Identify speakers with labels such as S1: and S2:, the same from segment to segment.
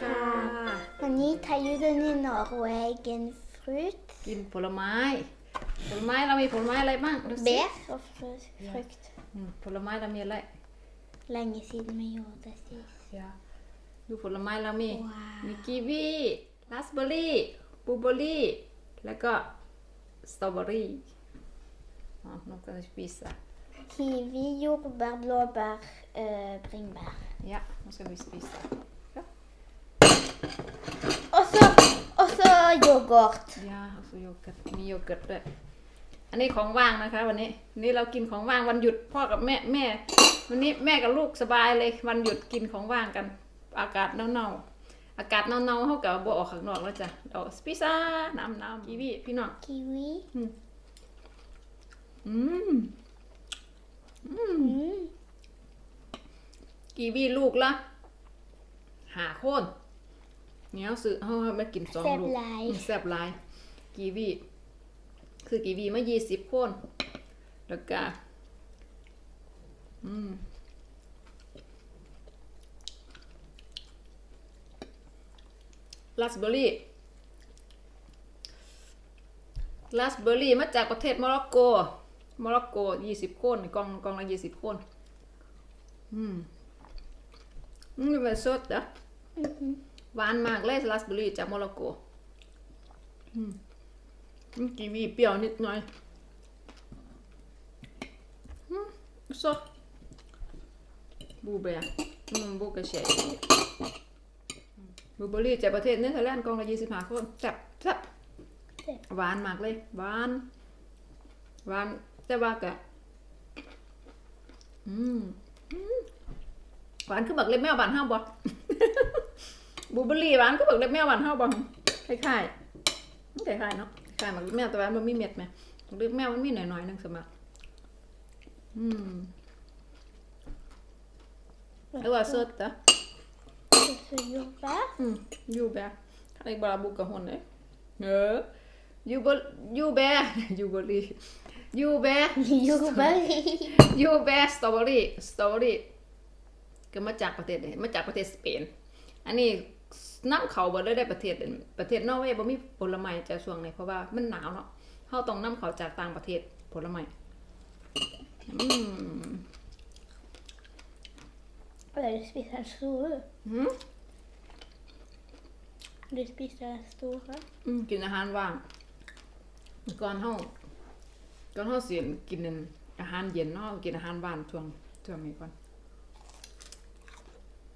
S1: ค่ะ
S2: วันนี้ทายุดในนอร์เวย์ฟรุต
S1: กินผลไม้ ผลไม้เรามีผลไม้อะไรบ้างดูสิ
S2: เบสoch fru- frukt.
S1: อืมผลไม้เรามีอะไร
S2: Länge sedan man gjorde sist.
S1: ดูผลไม้เรามี
S2: ว้าว
S1: มีกีวีราสเบอร์รี่บลูเบอร์รี่ แล้วก็สตรอเบอร์รี่อ๋อน้องกันสปิซะ
S2: Kiwi, jordbär, blåbär, eh, bringebär.
S1: Ja, nu ska vi spisa. Ja,
S2: Och så, och så yoghurt.
S1: ยาเอาโยเกิร์ตมีโยเกิร์ตด้วย อันนี้ของว่างนะคะ วันนี้วันนี้เรากินของว่างวันหยุดพ่อกับแม่แม่ วันนี้แม่กับลูกสบายเลย วันหยุดกินของว่างกัน อากาศหนาวๆอากาศหนาวๆเขากับบ่ออกข้างนอกแล้วจ้ะเอาสปิซาน้ำน้ำกีวีพี่น้อง
S2: Kiwi.
S1: อืม
S2: Mm.
S1: กีวีลูกละหาโคน เนี่ยเอาซื้อเขาให้มากินสองลูก
S2: แซ่บหลาย
S1: อืมแซ่บหลาย กีวีคือกีวีมายี่สิบโคนแล้วก็อืมราสเบอร์รี่ราสเบอร์รี่มาจากประเทศโมร็อกโกโมร็อกโกยี่สิบโคนกล่องกล่องละยี่สิบโคน อืมอืมเป็นสดนะ
S2: Mhm.
S1: หวานมากเลยราสเบอร์รี่จากโมร็อกโกอืมอืมกีวีเปรี้ยวนิดหน่อยอืมสดบูเบร์อืมบูกระเฉยบูเบอร์รี่จากประเทศเนเธอร์แลนด์กล่องละยี่สิบห้าคนแซ่บแซ่บ
S2: แซ่บ
S1: หวานมากเลยหวานหวานแต่ว่ากะอืมอืมหวานคือบักเล็บแมวบานเฮาบ่ บลูเบอร์รี่หวานคือบักเล็บแมวบานเฮาบ่คล้ายๆมันคล้ายๆเนาะคล้ายๆบักเล็บแมวแต่ว่ามันมีเม็ดไหมบักเล็บแมวมันมีหน่อยๆนึงสมัครอืมแล้วว่าสดจ้ะ
S2: Och så jordbär.
S1: อืมยูแบร์ kan jeg bare boka hånden? Ja. Jubel, jubel, jubeli. Jubel,
S2: Jordbär.
S1: ยูแบร์สตรอเบอรี่สตรอเบอรี่ก็มาจากประเทศไหนมาจากประเทศสเปน อันนี้ น้ำเขาบ่ได้ได้ประเทศอื่นประเทศนอร์เวย์บ่มีผลไม้จากช่วงนี้เพราะว่ามันหนาวเนาะเฮาต้องนำเขาจากต่างประเทศผลไม้อืม
S2: Eller du spiser den stora.
S1: หืม
S2: Du spiser den stora.
S1: อืมกินอาหารว่างก่อนเฮาก่อนเฮาสิกินนั่นอาหารเย็นเนาะกินอาหารว่างช่วงช่วงนี้ก่อน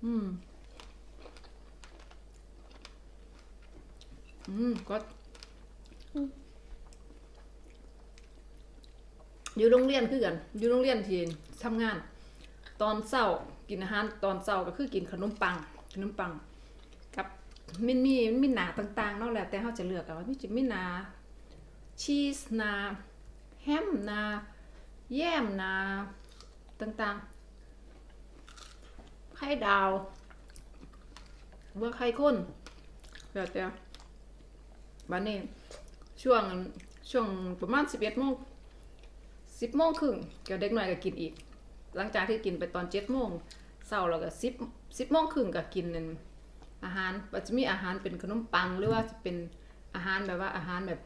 S1: อืม อืมก็
S2: อืม
S1: อยู่โรงเรียนคือกันอยู่โรงเรียนที่ทำงาน ตอนเช้ากินอาหารตอนเช้าก็คือกินขนมปัง ขนมปัง กับมันมีมันมีหนาต่างๆเนาะแล้วแต่เฮาจะเลือกเอาว่ามีจะมีหนาชีสหนาแฮมหนาแยมหนาต่างๆไข่ดาวเบื่อไข่ข้นแล้วแต่ บัดนี้ช่วงช่วงประมาณ11โมง10โมงครึ่งก็เด็กน้อยก็กินอีก หลังจากที่กินไปตอน7โมงเช้าแล้วก็10 10โมงครึ่งก็กินนั่นอาหารมันจะมีอาหารเป็นขนมปังหรือว่าจะเป็นอาหารแบบว่าอาหารแบบ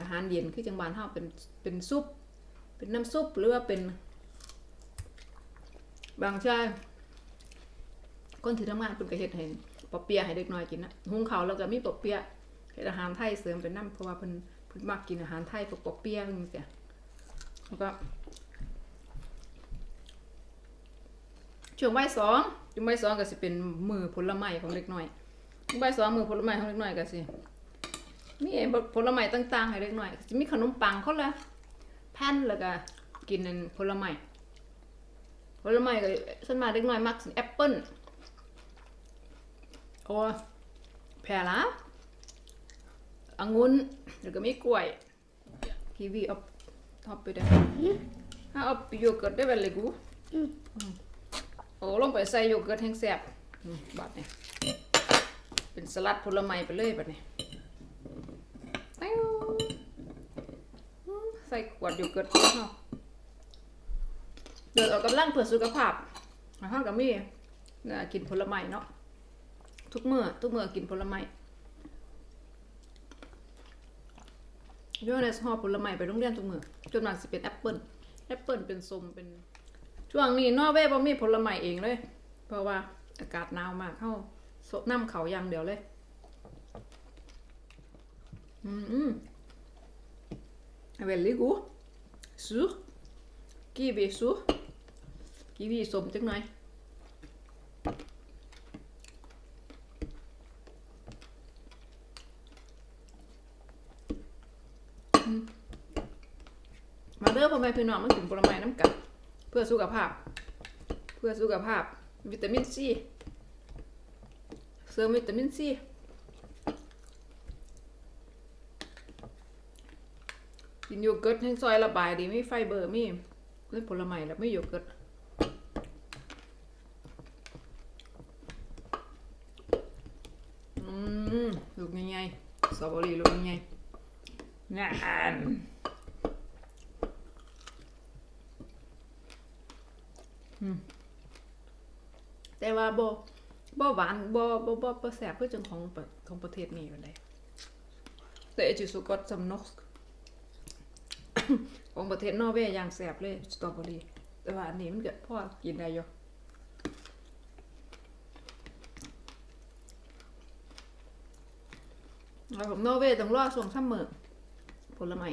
S1: อาหารเย็นคือจังหวัดเฮาเป็นเป็นซุป เป็นน้ำซุปหรือว่าเป็นบางชาคนที่ทำงานเป็นกระเฮ็ดให้ปอเปียให้เด็กน้อยกินนะหุงข้าแล้วก็มีปอเปียะ เฮ็ดอาหารไทยเสริมเป็นน้ำเพราะว่าเพิ่นเพิ่นมักกินอาหารไทยพวกปอเปียะจังซี่แล้วก็ช่วงใบสองช่วงบ่ายสองก็สิเป็นมือผลไม้ของเด็กน้อยช่วงบ่ายสองมือผลไม้ของเด็กน้อยก็สิมีผลไม้ต่างๆให้เด็กน้อยจะมีขนมปังเขาละแผ่นแล้วก็กินนั่นผลไม้ผลไม้ก็ส่วนมากเด็กน้อยมักสิแอปเปิ้ลโอ้แพรละ องุ่นแล้วก็มีกล้วยกีวีเอาท็อปไปได้ถ้าเอาโยเกิร์ตได้เป็นเลยกู
S2: อืม
S1: อืมโอ้ลงไปใส่โยเกิร์ตแห้งแซ่บอืมบัดนี้เป็นสลัดผลไม้ไปเลยบัดนี้ปิ้วใส่ขวดโยเกิร์ตของเราเดินออกกำลังเพื่อสุขภาพอาหารก็มีน่ะกินผลไม้เนาะทุกเมื่อทุกเมื่อกินผลไม้ ย่อในห่อผลไม้ไปโรงเรียนทุกมื้อจนมากสิเป็นแอปเปิ้ลแอปเปิ้ลเป็นส้มเป็น ช่วงนี้นอร์เวย์บ่มีผลไม้เองเลย เพราะว่าอากาศหนาวมากเข้าสดน้ำเขาอย่างเดียวเลย อืม veldig god. Sur. Kiwi sur. Kiwi สมจังหน่อย อืมมาเด้อ พ่อแม่พี่น้องมากินผลไม้น้ำกันเพื่อสุขภาพ เพื่อสุขภาพ วิตามินซีเสริมวิตามินซีกินโยเกิร์ตให้ซอยระบายดีไม่ไฟเบอร์มีเล่นผลไม้แล้วไม่โยเกิร์ตอืมลูกใหญ่ๆสตรอเบอรี่ลูกใหญ่ๆงานอืม แต่ว่าบ่บ่หวานบ่บ่บ่บ่แซ่บคือจังของของประเทศนี้ปานใดแต่จิสุกอตซัมนกของประเทศนอร์เวย์อย่างแสบเลยสตรอเบอรี่แต่ว่าอันนี้มันก็พอกินได้อยู่แล้วผมนอร์เวย์ต้องรอส่งซัมเมอผลไม้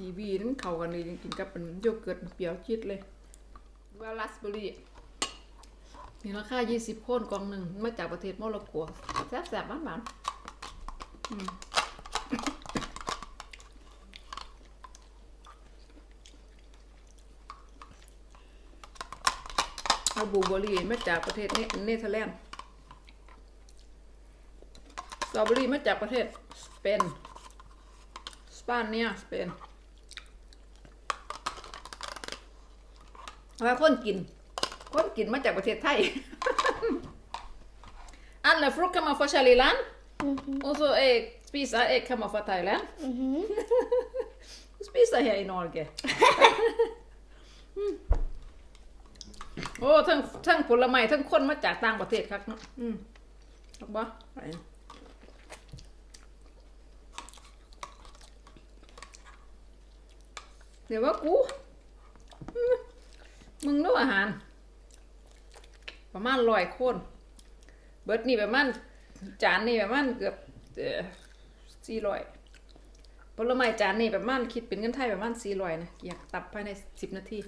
S1: ดีวีนั่นเข้ากันเลยจริงๆกับเป็นโยเกิร์ตเปรี้ยวจิดเลยว่าราสเบอร์รี่มีราคา20โคนกล่องหนึ่งมาจากประเทศโมร็อกโกแซ่บๆหวานๆอืมเอาบลูเบอร์รี่มาจากประเทศเนเนเธอร์แลนด์ส ตรอเบอรี่มาจากประเทศสเปนสเปนเนี่ยสเปนว่าคนกิน คนกินมาจากประเทศไทย Alla frukt kommer från Källiland och så ägg, spisa ägg kommer från Thailand. och spisa här i Norge. Mm. โอ้ทั้งทั้งผลไม้ทั้งคนมาจากต่างประเทศครับเนาะอืมถูกปะไปเดี๋ยวว่ากูอืมมึงรู้อาหาร ประมาณร้อยคน เบิร์ดนี่ประมาณจานนี่ประมาณเกือบสี่ร้อยผลไม้จานนี่ประมาณคิดเป็นเงินไทยประมาณสี่ร้อยนะอยากตับภายในสิบนาที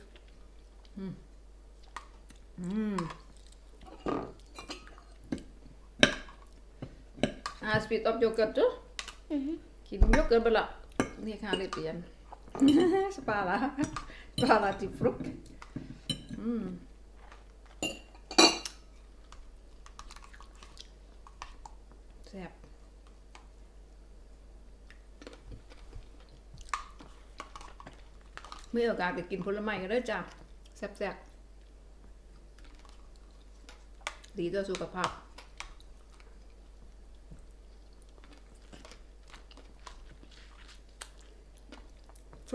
S1: อืมอืมอ่าสปีดออฟโยเกิร์ต จ้ะกินโยเกิร์ตไปละนี่ค่ะเลยเปลี่ยนสปาลาละติฟรุกอืมแซ่บไม่โอกาสก็กินผลไม้กันด้อจ้ะแซ่บๆดีต่อสุขภาพ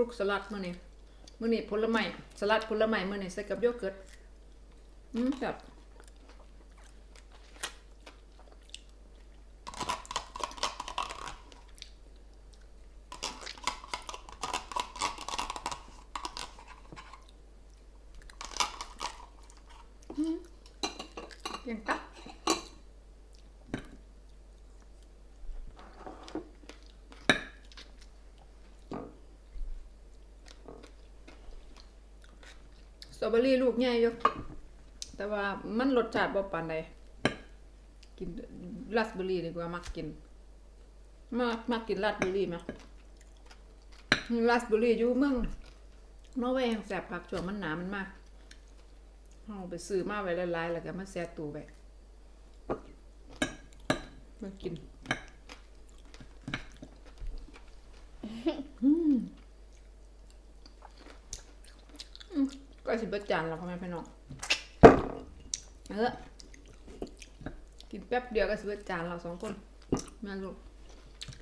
S1: ฟรุกสลัดมื้อนี้มื้อนี้ผลไม้สลัดผลไม้มื้อนี้ใส่กับโยเกิร์ตอืมแบบอืมยังตัก ตรอเบอรี่ลูกใหญ่อยู่แต่ว่ามันรสชาติบ่ปานใดกินราสเบอรี่ดีกว่ามักกินมากมักกินราสเบอรี่ไหมราสเบอรี่อยู่เมืองนอร์เวย์แสบผักช่วงมันหนามันมากเอาไปซื้อมาไว้หลายๆแล้วก็มาแช่ตู้ไว้มากินอืมอืม ก็สิเบิดจานแล้วพ่อแม่พี่น้องเออกินแป๊บเดียวก็สิเบิดจานเราสองคนแม่ลูก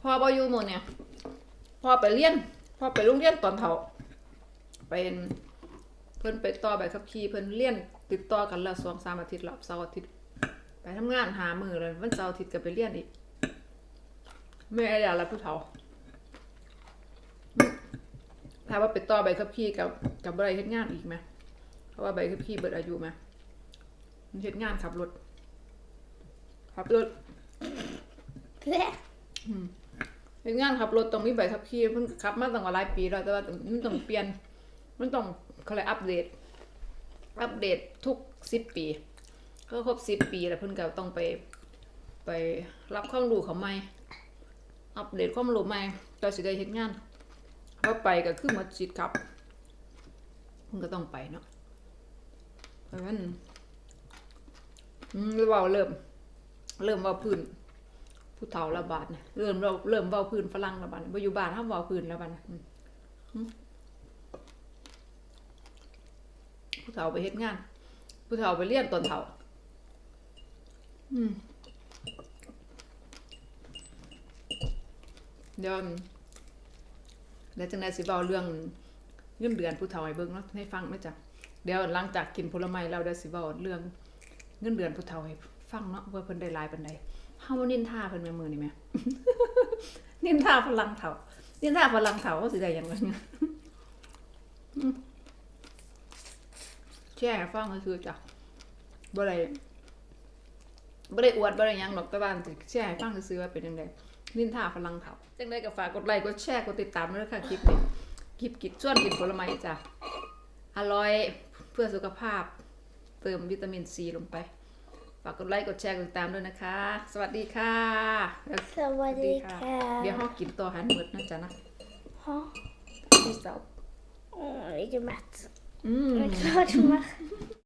S1: พ่อบ่อยู่หมดเนี่ยพ่อไปเรียนพ่อไปโรงเรียนตอนเฒ่าเป็นเพิ่นไปต่อใบขับขี่เพิ่นเรียนติดต่อกันแล้วสองสามอาทิตย์แล้วเสาร์อาทิตย์ไปทำงานหามือเลยวันเสาร์อาทิตย์ก็ไปเรียนอีกแม่อยากรับผู้เฒ่าถ้าว่าไปต่อใบขับขี่กับกับอะไรเฮ็ดงานอีกไหม ราะว่าใบขับขี่เบิดอายุไหมมันเฮ็ดงานขับรถ ขับรถ
S2: Blech.
S1: เฮ็ดงานขับรถต้องมีใบขับขี่เพิ่นขับมาตั้งว่าหลายปีแล้วแต่ว่ามันต้องเปลี่ยน มันต้องเขาเลยกอัปเดต อัปเดตทุกสิบปี ก็ครบสิบปีแล้วเพิ่นก็ต้องไป ไปรับความรู้เขาใหม่ อัปเดตความรู้ใหม่ต่อสิได้เฮ็ดงานว่าไปก็คือหมดสิทธิ์ครับเพิ่นก็ต้องไปเนาะ เพราะฉะนั้นอืมเว้าเริ่ม เริ่มเว้าพื้น ผู้เฒ่าระบาดเนี่ยเริ่มเราเริ่มเว้าพื้นฝรั่งระบาดเนี่ยบ่อยู่บ้านห้ามเว้าพื้นแล้วบัดนี่ยอืมอืมผู้เฒ่าไปเฮ็ดงาน ผู้เฒ่าไปเรียนตอนเฒ่า อืมเดี๋ยวเดี๋ยวจังไดสิเว้าเรื่องเงินเดือนผู้เฒ่าให้เบิ่งเนาะให้ฟังไหมจ๊ะ เดี๋ยวหลังจากกินผลไม้แล้วเดี๋ยวสิเว้าเรื่องเงินเดือนผู้เฒ่าให้ฟังเนาะว่าเพิ่นได้หลายปานใดเฮามานินทาเพิ่นแม่มื้อนี่แหมนินทาฝรั่งเฒ่านินทาฝรั่งเฒ่าสิได้หยังวะเนี่ยแช่ให้ฟังคือจ้ะบ่ได้บ่ได้อวดบ่ได้หยังหรอกแต่ว่าสิแช่ให้ฟังซื่อว่าเป็นจังไดนินทาฝรั่งเถาจังได้ก็ฝากกดไลค์กดแชร์กดติดตามด้วยค่ะคลิปนี้คลิปกินส่วนกินผลไม้จ้ะอร่อย พื่อสุขภาพเติมวิตามินซีลงไป ฝากกดไลค์กดแชร์กดติดตามด้วยนะคะ สวัสดีค่ะ
S2: Sawadika.
S1: เดี๋ยวห้องกินต่อหันหมดนะจ๊ะนะ
S2: Huh?
S1: พี่สาว
S2: Oh, ik ben met.
S1: อืม
S2: Ik ga het maken.